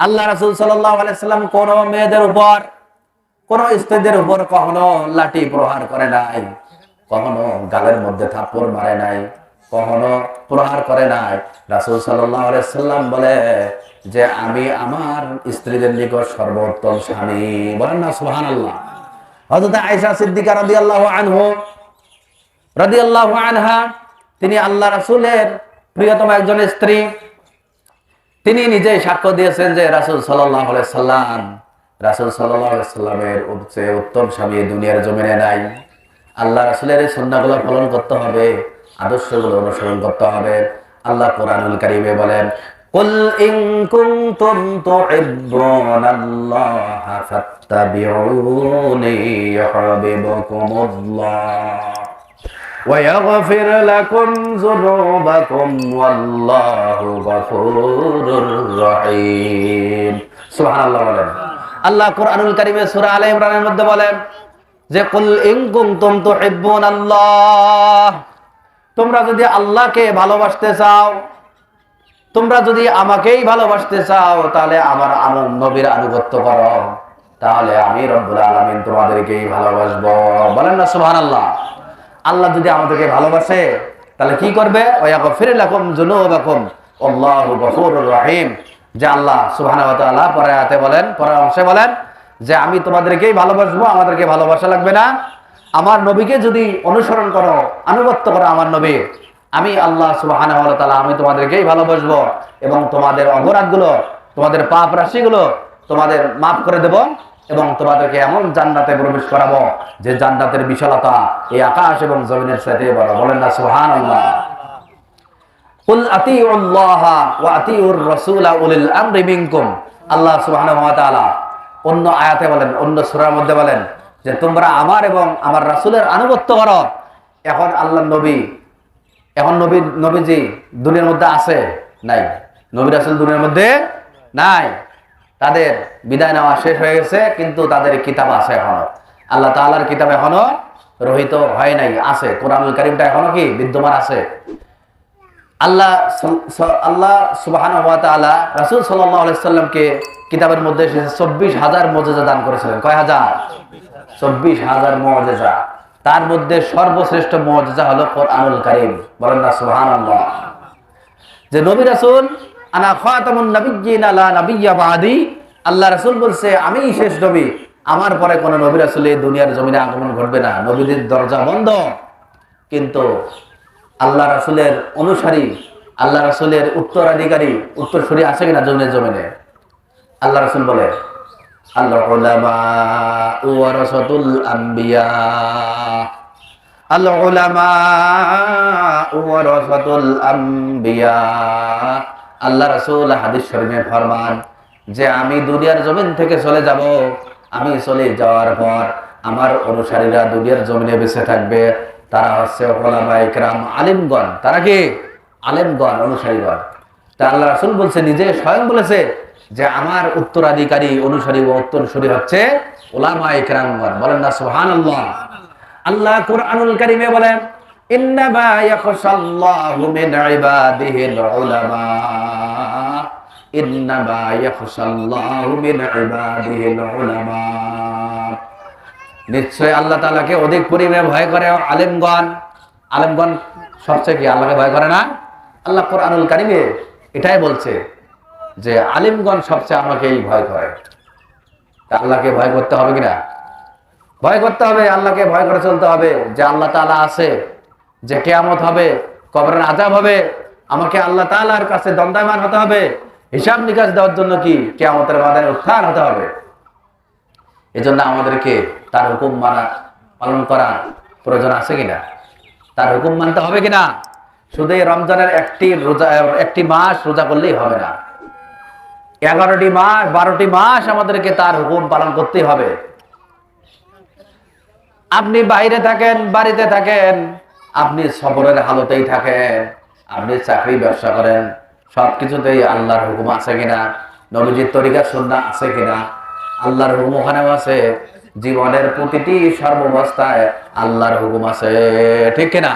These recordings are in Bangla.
আল্লাহ রাসূল সাল্লাম কোন মেয়েদের উপর, কোন স্ত্রীদের উপর কখনো লাঠি প্রহার করে নাই, কখনো গালের মধ্যে থাপ্পড় মারে নাই, কখনো প্রহার করে নাই। রাসূল সাল্লাম বলে যে, আমি আমার স্ত্রীদের নিকট সর্বোত্তম স্বামী। বলেন না, সুবহানাল্লাহ। হযরত আয়েশা সিদ্দিকা রাদিয়াল্লাহু আনহু, রাদিয়াল্লাহু আনহা, তিনি আল্লাহ রাসুলের প্রিয়তম একজন স্ত্রী। তিনি নিজেই সাক্ষ্য দিয়েছেন যে রাসূল সাল্লাল্লাহু আলাইহি সাল্লাম রাসূল সাল্লাল্লাহু আলাইহি সাল্লামের চেয়ে উত্তম স্বামী এই দুনিয়ার জমিনে নাই আল্লাহ রাসূলের এই সুন্নাহগুলো পালন করতে হবে আদর্শগুলো অনুসরণ করতে হবে আল্লাহ কোরআনুল কারীমে বলেন قل إن كنتم تحبون الله فاتبعوني يحببكم الله ويغفر لكم ذنوبكم والله غفور رحيم سبحان الله বলেন আল্লাহ কোরআনুল কারীমে সূরা আলে ইমরানের মধ্যে বলেন যে কুল ইন কুনতুম তুহিব্বুন আল্লাহ তোমরা যদি আল্লাহকে ভালোবাসতে চাও তোমরা যদি আমাকেই ভালোবাসতে চাও তাহলে আমার আমার নবীর আনুগত্য করো তাহলে আমি রব্বুল আলামিন তোমাদেরকেই ভালোবাসবো বলেন না সুবহানাল্লাহ আল্লাহ যদি আমাদেরকে ভালোবাসে, তাহলে কি করবে? আল্লাহু যে আল্লাহ সুবহানাহু পরে আয়াতে বলেন, পরের অংশে বলেন যে, আমি তোমাদেরকেই ভালোবাসবো, আমাদেরকে ভালোবাসা লাগবে না। আমার নবীকে যদি অনুসরণ করো, আনুগত্য করো আমার নবী, আমি আল্লাহ তাআলা, আমি তোমাদেরকেই ভালোবাসবো এবং তোমাদের অপরাধগুলো, তোমাদের পাপ রাশিগুলো তোমাদের মাফ করে দেব। এবং তোমাদেরকে এমন জান্নাতে প্রবেশ করাবো যে জান্নাতের বিশালতা এই আকাশ এবং জমিনের সাথে বড় বলেন না আতিউর রাসূলা উলিল আমরি মিনকুম। আল্লাহ সুবহানাহু ওয়া তাআলা অন্য আয়াতে বলেন, অন্য সূরার মধ্যে বলেন যে, তোমরা আমার এবং আমার রাসূলের আনুগত্য করো। এখন আল্লাহ নবী, এখন নবী, নবীজি দুনিয়ার মধ্যে আছে? নাই। নবী রাসূল দুনিয়ার মধ্যে নাই। তাদের বিদায় নেওয়া শেষ হয়ে গেছে, কিন্তু তাদের কিতাব আছে এখনও। আল্লাহ তাআলার কিতাব এখনও রহিত হয় নাই, আছে। কোরআনুল কারীমটা এখনও কি বিদ্যমান আছে? আল্লাহ আল্লাহ সুবাহান তাআলা রাসূল সাল্লাল্লাহু সাল্লামকে কিতাবের মধ্যে এসেছে, চব্বিশ হাজার মজেজা দান করেছিলেন। কয় হাজার? চব্বিশ হাজার মজেজা। তার মধ্যে সর্বশ্রেষ্ঠ মজেজা হলো কোরআনুল কারীম। বলেন না সুবহানাল্লাহ। যে নবী রাসূল আনা খাতামুন নাবিয়্যিন লা নাবিয়্যা বাদি। আল্লাহ রাসূল বলছে আমি শেষ নবী। আমার পরে কোন নবী রাসূল এই দুনিয়ার জমিনে আগমন ঘটবে না। নবীদের দরজা বন্ধ। কিন্তু আল্লাহ রাসূলের অনুসারী, আল্লাহ রাসূলের উত্তরাধিকারী, উত্তরসূরি আছে কিনা জমিনে জমিনে? আল্লাহ রাসূল বলে আল্লাহ উলামা ওয়ারাসাতুল আম্বিয়া। আল উলামা ওয়ারাসাতুল আম্বিয়া। আল্লাহ রাসূল হাদিস শরীফে ফরমান যে আমি দুনিয়ার জমিন থেকে চলে যাব। আমি চলে যাওয়ার পর আমার অনুসারীরা দুনিয়ার জমিনে বেঁচে থাকবে। তারা হচ্ছে ওলামা ইকরাম আলিমগণ। তারা কি? আলেমগণ, অনুসারীগণ। তা আল্লাহ রাসূল বলছে, নিজে স্বয়ং বলেছে যে আমার উত্তরাধিকারী, অনুসারী ও উত্তরসূরি হচ্ছে ওলামা ইকরামগণ। বলেন না, সুবহানাল্লাহ। আল্লাহ কুরআনুল কারীমে বলেন নিশ্চয় আল্লাহ তাআলাকে অধিক পরিমাণে ভয় করে আলেমগণ। আলেমগণ সবচেয়ে কি আল্লাহকে ভয় করে না? আল্লাহ কোরআনুল কারীমে এটাই বলছে যে আলিমগণ সবচেয়ে আমাকেই ভয় করে। আল্লাহকে ভয় করতে হবে কিনা? ভয় করতে হবে, আল্লাহকে ভয় করে চলতে হবে যে আল্লাহ তালা আছে। যে কেয়ামত হবে, কবরের আজাব হবে, আমাকে আল্লাহ তাআলার কাছে দণ্ডায়মান হতে হবে। হিসাব নিকাশ দেওয়ার জন্য কি কেয়ামতের মাদানে উত্থান হতে হবে? এজন্য আমাদেরকে তার হুকুম মানা, পালন করা প্রয়োজন আছে কিনা? তার হুকুম মানতে হবে কিনা? শুধু এই রমজানের একটি রোজা, একটি মাস রোজা করলেই হবে না। এগারোটি মাস, বারোটি মাস আমাদেরকে তার হুকুম পালন করতেই হবে। আপনি বাইরে থাকেন, বাড়িতে থাকেন আপনি সফরের হালতেই থাকেন, আপনি চাকরি ব্যবসা করেন, সবকিছুতেই আল্লাহর হুকুম আছে কিনা, নবীজির তরিকা সুন্না আছে কিনা, আল্লাহর হুকুম ওখানেও আছে, জীবনের প্রতিটি সর্বাবস্থায় আল্লাহর হুকুম আছে, ঠিক কিনা?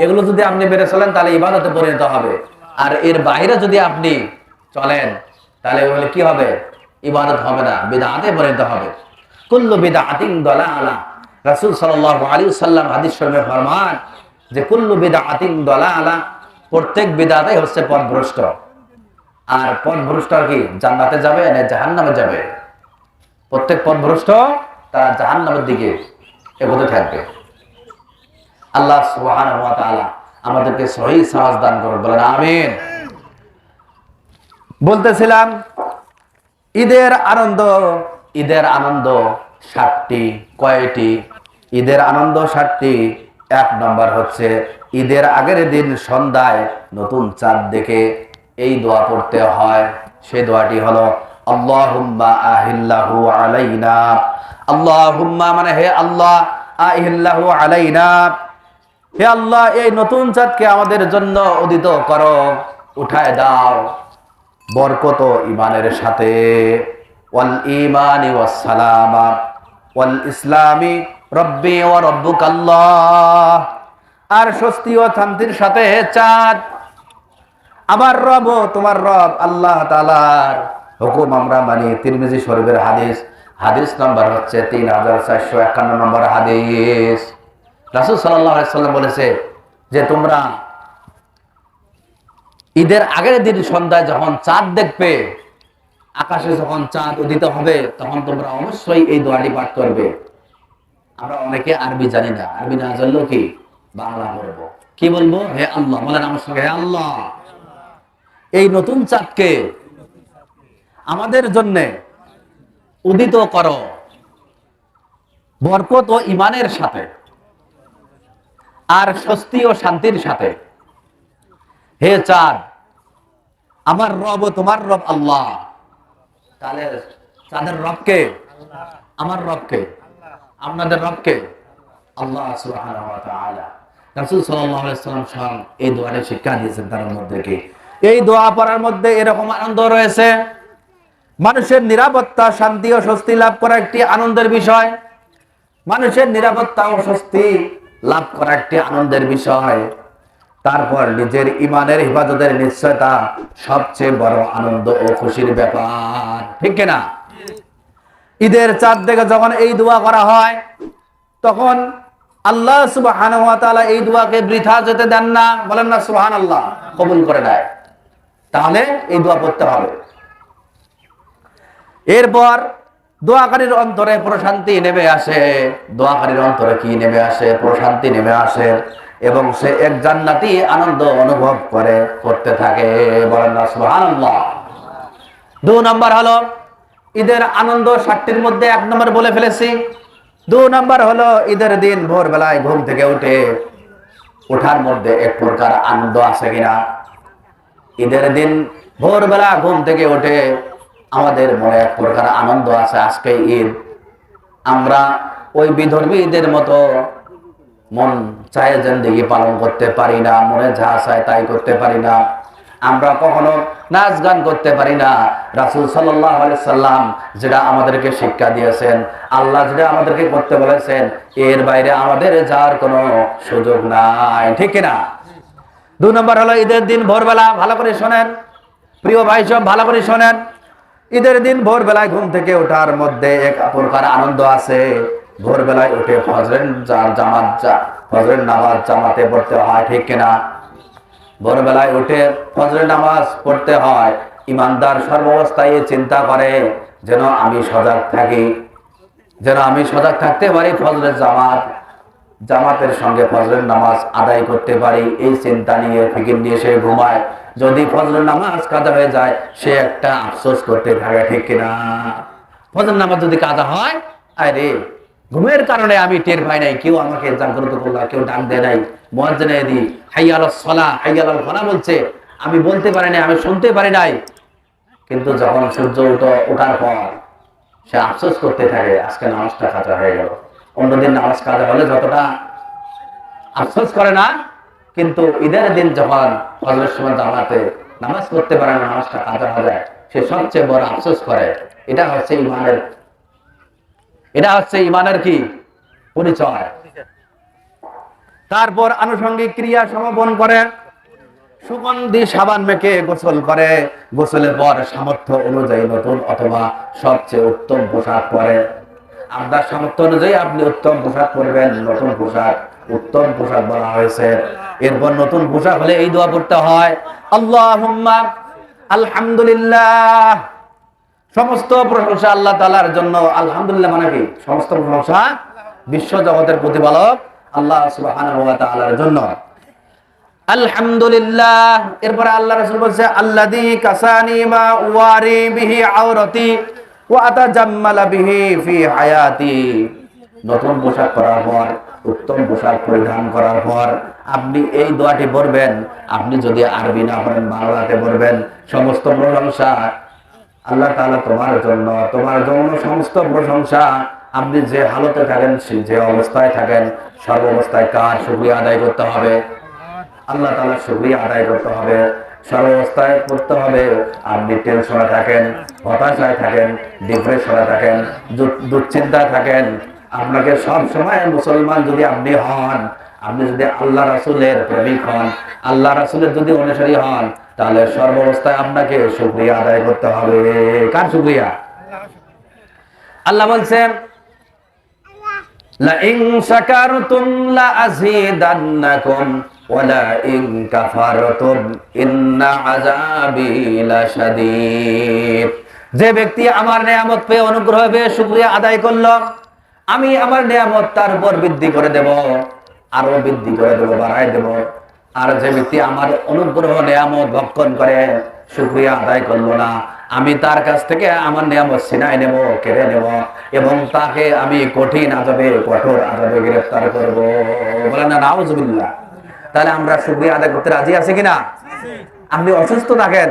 এগুলো যদি আপনি বেড়ে চলেন, তাহলে ইবাদতে পরিণত হবে। আর এর বাইরে যদি আপনি চলেন, তাহলে বলে কি হবে? ইবাদত হবে না, বিদাতে পরিণত হবে। কুল্লু দলা দলালা রাসূল সাল্লাল্লাহু আলাইহি সাল্লাম হাদিস শরীফে ফরমান যে কুল্লু বিদাতিন দলালা, প্রত্যেক বিদাতে হচ্ছে পথভ্রষ্ট আর পথভ্রষ্ট কি? জান্নাতে যাবে না জাহান্নামে যাবে? প্রত্যেক পথভ্রষ্ট তারা জাহান্নামের দিকে এগোতে থাকবে। আল্লাহ তাআলা আমাদেরকে সহি সাহস দান করুন, বলেন আমিন। বলতেছিলাম, ঈদের আনন্দ ঈদের আনন্দ ষাটটি কয়টি? ঈদের আনন্দ ষাটটি এক নম্বর হচ্ছে, ঈদের আগের দিন সন্ধ্যায় নতুন চাঁদ দেখে এই দোয়া পড়তে হয়। সেই দোয়াটি হলো, আল্লাহুম্মা আহিল্লাহু আলাইনা। আল্লাহুম্মা মানে হে আল্লাহ, আহিল্লাহু আলাইনা। হে আল্লাহ, এই নতুন চাঁদকে আমাদের জন্য উদিত করো, উঠায় দাও। বরকত ইমানের সাথে। ওয়াল ইমানি ওয়াস সালামা ইসলামি রব্বি রব্বুক আল্লাহ আর স্বস্তি ও শান্তির সাথে চাঁদ। আমার রব ও তোমার রব, আল্লাহ তাআলার হুকুম আমরা মানি। তিরমিজি শরীফের হাদিস হাদিস নাম্বার হচ্ছে তিন হাজার চারশো একান্ন নম্বর হাদিস। রাসূল সাল্লাম বলেছে যে, তোমরা ঈদের আগের দিন সন্ধ্যায় যখন চাঁদ দেখবে আকাশে যখন চাঁদ উদিত হবে, তখন তোমরা অবশ্যই এই দোয়াটি পাঠ করবে। আমরা অনেকে আরবি জানি না। আরবি না জানলেও কি? বাংলা বলব। কি বলব? হে আল্লাহ, বলেন আমার সঙ্গে, হে আল্লাহ। এই নতুন চাঁদকে আমাদের জন্যে উদিত করো। বরকত ও ইমানের সাথে আর স্বস্তি ও শান্তির সাথে। হে চাঁদ, আমার রব ও তোমার রব আল্লাহ। তাহলে চাঁদের রবকে? আমার রবকে? আপনাদের রবকে? আল্লাহ রাসূল সাল্লাম এই দোয়াটা শিক্ষা দিয়েছেন মধ্যে এই দোয়া পড়ার মধ্যে এরকম আনন্দ রয়েছে। মানুষের নিরাপত্তা, শান্তি ও স্বস্তি লাভ করা একটি আনন্দের বিষয়। মানুষের নিরাপত্তা ও স্বস্তি লাভ করা একটি আনন্দের বিষয়। তারপর নিজের ইমানের হিফাজতের নিশ্চয়তা সবচেয়ে বড় আনন্দ ও খুশির ব্যাপার। ঠিক কিনা? ঈদের চাঁদ দেখে যখন এই দোয়া করা হয়, তখন আল্লাহ তাআলা এই দোয়াকে বৃথা যেতে দেন না। বলেন না, সুবহানাল্লাহ, কবুল করে দেয় তাহলে এই দোয়া পড়তে হবে। এরপর দোয়াকারীর অন্তরে প্রশান্তি নেমে আসে। দোয়াকারীর অন্তরে কি নেমে আসে? প্রশান্তি নেমে আসে। এবং সে এক জান্নাতি আনন্দ অনুভব করে, করতে থাকে। দু নম্বর হলো, ঈদের আনন্দ ষাটটির মধ্যে এক নম্বর বলে ফেলেছি। দু নম্বর হলো, ঈদের দিন ভোরবেলায় ঘুম থেকে উঠে ওঠার মধ্যে এক প্রকার আনন্দ আছে কিনা? ঈদের দিন ভোরবেলা ঘুম থেকে উঠে আমাদের মনে এক প্রকার আনন্দ আছে আজকে ঈদ। আমরা ওই বিধর্মীদের মতো মন চায় জিন্দিগি পালন করতে পারি না, মনে যা চায় তাই করতে পারি না। আমরা কখনো নাচ গান করতে পারি না। রাসুল সাল্লাম যেটা আমাদেরকে শিক্ষা দিয়েছেন, আল্লাহ যেটা আমাদেরকে করতে বলেছেন, এর বাইরে আমাদের যাওয়ার কোনো সুযোগ নাই। ঠিক না দু নম্বর হলো ঈদের দিন ভোরবেলা, ভালো করে শোনেন। প্রিয় ভাই সব, ভালো করে শোনেন। ঈদের দিন ভোরবেলায় ঘুম থেকে ওঠার মধ্যে এক প্রকার আনন্দ আছে। ভোরবেলায় উঠে ফজরের জামাত ফজরের নামাজ জামাতে পড়তে হয়, ঠিক কিনা? ভোরবেলায় উঠে ফজরের নামাজ পড়তে হয়, ইমানদার সর্বাবস্থায় চিন্তা করে যেন আমি সজাগ থাকি, যেন আমি সজাগ থাকতে পারি ফজরের জামাত। জামাতের সঙ্গে ফজরের নামাজ আদায় করতে পারি, এই চিন্তা নিয়ে ফিকির নিয়ে সে ঘুমায়। যদি ফজরের নামাজ কাদা হয়ে যায়, সে একটা আফসোস করতে থাকে, ঠিক কিনা? ফজর নামাজ যদি কাদা হয়, আরে ঘুমের কারণে আমি টের পাই নাই। কেউ আমাকে জাগ্রত করল কেউ ডাক দেয় নাই। মহাজনে দি, হাইয়াল সলা হাইয়াল ফলা বলছে, আমি বলতে পারি নাই, আমি শুনতে পারি নাই। কিন্তু যখন সূর্য উঠো ওঠার পর সে আফসোস করতে থাকে, আজকে নামাজটা কাজা হয়ে গেল। অন্যদিন নামাজ কাজা হলে যতটা আফসোস করে না, কিন্তু ঈদের দিন যখন ফজরের সময় জামাতে নামাজ পড়তে পারে না, নামাজটা কাজা হয়ে যায়, সে সবচেয়ে বড় আফসোস করে। এটা হচ্ছে ইমানের এটা হচ্ছে ইমানের কি? পরিচয়। তারপর আনুষঙ্গিক ক্রিয়া সমাপন করে, সুগন্ধি সাবান মেখে গোসল করে, গোসলের পর সামর্থ্য অনুযায়ী নতুন অথবা সবচেয়ে উত্তম পোশাক পরে। আপনার সামর্থ্য অনুযায়ী আপনি উত্তম পোশাক পরবেন, নতুন পোশাক, উত্তম পোশাক বলা হয়েছে। এরপর নতুন পোশাক হলে এই দোয়া করতে হয় আল্লাহ আলহামদুলিল্লাহ। সমস্ত প্রশংসা আল্লাহ তালার জন্য, আলহামদুলিল্লাহ মানে কি? সমস্ত প্রশংসা বিশ্ব জগতের প্রতিপালক আল্লাহ তাআলার জন্য। আল্লাহ ওয়ারি আওরাতি হায়াতি। নতুন পোশাক উত্তম পোশাক পরিধান করার পর, আপনি এই দোয়াটি পড়বেন। আপনি যদি আরবি না পড়েন, বাংলাতে পড়বেন। সমস্ত প্রশংসা আল্লাহ তাআলা তোমার জন্য তোমার জন্য সমস্ত প্রশংসা। আপনি যে হালতে থাকেন যে অবস্থায় থাকেন, সর্ব অবস্থায় কার শুকরিয়া আদায় করতে হবে? আল্লাহ তালা শুকরিয়া আদায় করতে হবে। সর্বাবস্থায় করতে হবে। আপনি টেনশনে থাকেন, হতাশায় থাকেন ডিপ্রেশনে থাকেন দুশ্চিন্তায় থাকেন। আপনাকে সব সময় মুসলমান যদি আপনি হন, আপনি যদি আল্লাহ রাসূলের প্রেমিক হন, আল্লাহ রাসূলের যদি অনুসারী হন তাহলে সর্বাবস্থায় আপনাকে শুক্রিয়া আদায় করতে হবে। কার শুক্রিয়া আল্লাহ বলছেন যে ব্যক্তি আমার নিয়ামত পেয়ে অনুগ্রহ পেয়ে শুকরিয়া আদায় করল, আমি আমার নিয়ামত তার উপর বৃদ্ধি করে দেব আরও বৃদ্ধি করে দেব বাড়াই দেব। আর যে ব্যক্তি আমার অনুগ্রহ, নিয়ামত ভক্ষণ করে, শুকরিয়া আদায় করল না, আমি তার কাছ থেকে আমার নিয়ামত সিনাই নেব, কেড়ে নেব এবং তাকে আমি কঠিন আজবে, কঠোর আজবে গ্রেফতার করব। বলেন না, নাউজুবিল্লাহ। তাহলে আমরা শুকরিয়া আদায় করতে রাজি আছি কিনা? আপনি অসুস্থ থাকেন,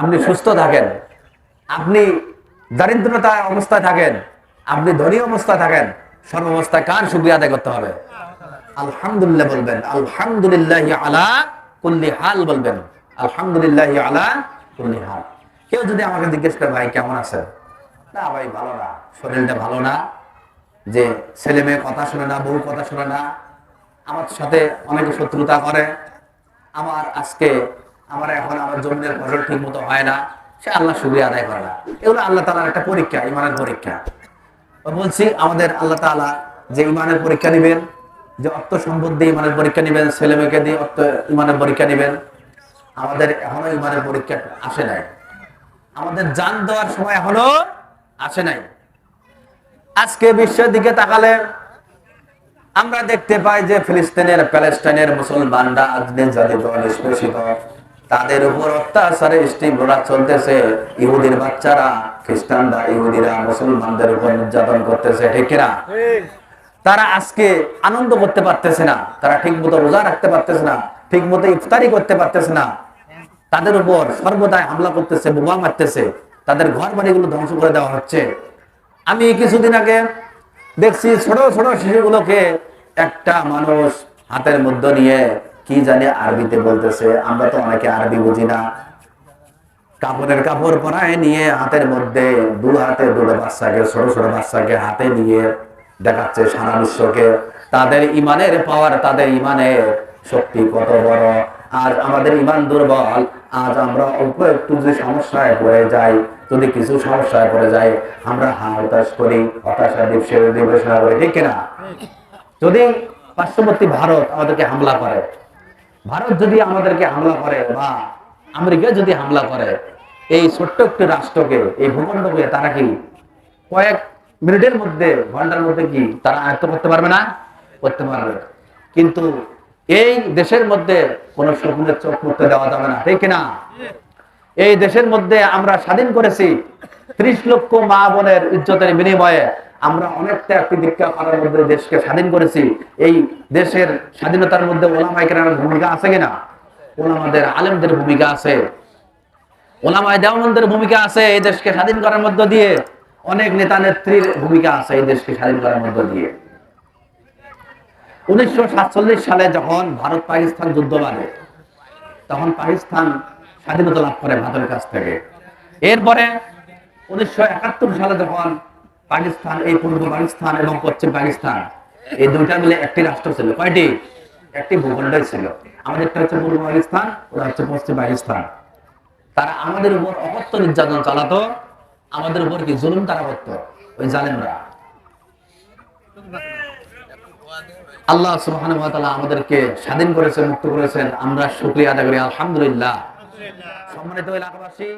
আপনি সুস্থ থাকেন, আপনি দারিদ্রতা অবস্থায় থাকেন, আপনি ধনী অবস্থায় থাকেন, সর্বাবস্থায় কার শুকরিয়া আদায় করতে হবে? আলহামদুলিল্লাহ বলবেন, আলহামদুলিল্লাহ আলা কুল্লি হাল বলবেন, আলহামদুলিল্লাহ আলা কুল্লি হাল। কেউ যদি আমাকে জিজ্ঞেস করে, ভাই, কেমন আছে না ভাই, ভালো না, শরীরটা ভালো না, যে ছেলে মেয়ে কথা শুনে না, বউ কথা শুনে না, আমার সাথে অনেকে শত্রুতা করে, আমার আজকে আমার এখন আমার জমিনের ফসল ঠিক মতো হয় না, সে আল্লাহ শুক্রিয়া আদায় করে না। এগুলো আল্লাহ তালার একটা পরীক্ষা, ইমানের পরীক্ষা। বলছি, আমাদের আল্লাহ তাআলা যে ইমানের পরীক্ষা নেবেন যে অর্থ সম্পদ দিয়ে ইমানের পরীক্ষা নেবেন, ছেলে মেয়েকে দিয়ে অর্থ ইমানের পরীক্ষা নেবেন, আমাদের এখনও ইমানের পরীক্ষা আসে নাই। আমাদের জান দেওয়ার সময় এখনও আসে নাই। আজকে বিশ্বের দিকে তাকালে আমরা দেখতে পাই যে ফিলিস্তিনের প্যালেস্টাইনের মুসলমানরা আজ নির্যাতিত নিষ্পেষিত, তাদের উপর অত্যাচারে স্টিমরা চলতেছে। ইহুদির বাচ্চারা, খ্রিস্টানরা, ইহুদিরা মুসলমানদের উপর নির্যাতন করতেছে, ঠিক কিনা? তারা আজকে আনন্দ করতে পারতেছে না। তারা ঠিক মতো রোজা রাখতে পারতেছে না, ঠিক মতো ইফতারি করতে পারতেছে না। তাদের উপর সর্বদাই হামলা করতেছে, বোমা মারতেছে। তাদের ঘর বাড়িগুলো ধ্বংস করে দেওয়া হচ্ছে। আমি কিছুদিন আগে দেখছি ছোট ছোট শিশুগুলোকে একটা মানুষ হাতের মধ্যে নিয়ে কি জানে আরবিতে বলতেছে। আমরা তো অনেকে আরবি বুঝি না। কাপড়ের কাপড় পরায় নিয়ে হাতের মধ্যে দু হাতে দুটো বাচ্চাকে, ছোট ছোট বাচ্চাকে হাতে নিয়ে দেখাচ্ছে সারা বিশ্বকে। তাদের ইমানের পাওয়ার তাদের ইমানের শক্তি কত বড়। আর আমাদের ইমান দুর্বল, আজ আমরা অল্প একটু যদি সমস্যায় পড়ে যাই, যদি কিছু সমস্যায় পড়ে যাই, আমরা হা হতাশ করি, হতাশা দিবসে বিবেচনা করি, ঠিক কিনা? যদি পার্শ্ববর্তী ভারত আমাদেরকে হামলা করে, ভারত যদি আমাদেরকে হামলা করে বা আমেরিকা যদি হামলা করে, এই ছোট্ট একটি রাষ্ট্রকে, এই ভূখণ্ডকে তারা কি কয়েক মিনিটের মধ্যে, ঘণ্টার মধ্যে কি? তারা আয়ত্ত করতে পারবে না? করতে পারবে। কিন্তু এই দেশের মধ্যে কোন শকুনের চোখ করতে দেওয়া যাবে না, ঠিক কিনা? এই দেশের মধ্যে আমরা স্বাধীন করেছি, ত্রিশ লক্ষ মা বোনের ইজ্জতের বিনিময়ে আমরা অনেক ত্যাগ প্রতিজ্ঞা করার মধ্যে দেশকে স্বাধীন করেছি। এই দেশের স্বাধীনতার মধ্যে ওলামাই কেরামের ভূমিকা আছে কিনা? ওলামাদের আলেমদের ভূমিকা আছে। ওলামায় দেওয়ানন্দের ভূমিকা আছে এই দেশকে স্বাধীন করার মধ্য দিয়ে। অনেক নেতা নেত্রীর ভূমিকা আছে এই দেশকে স্বাধীন করার মধ্য দিয়ে। উনিশশো সাতচল্লিশ সালে যখন ভারত পাকিস্তান যুদ্ধ বাঁধে, তখন পাকিস্তান স্বাধীনতা লাভ করে ভারতের কাছ থেকে। এরপরে উনিশশো একাত্তর সালে যখন পাকিস্তান, এই পূর্ব পাকিস্তান এবং পশ্চিম পাকিস্তান, এই দুইটা মিলে একটি রাষ্ট্র ছিল। কয়টি? একটি ভূখণ্ডই ছিল। আমাদেরটা হচ্ছে পূর্ব পাকিস্তান ওরা হচ্ছে পশ্চিম পাকিস্তান। তারা আমাদের উপর অকথ্য নির্যাতন চালাতো। আমাদের উপর কি জুলুম তারা করতো? ওই জালেমরা। আল্লাহ সুবহানাহু ওয়া আমাদেরকে স্বাধীন করেছেন, মুক্ত করেছেন। আমরা শুকরিয়া আদায় করি। আলহামদুলিল্লাহ। সম্মানিত এলাকাবাসী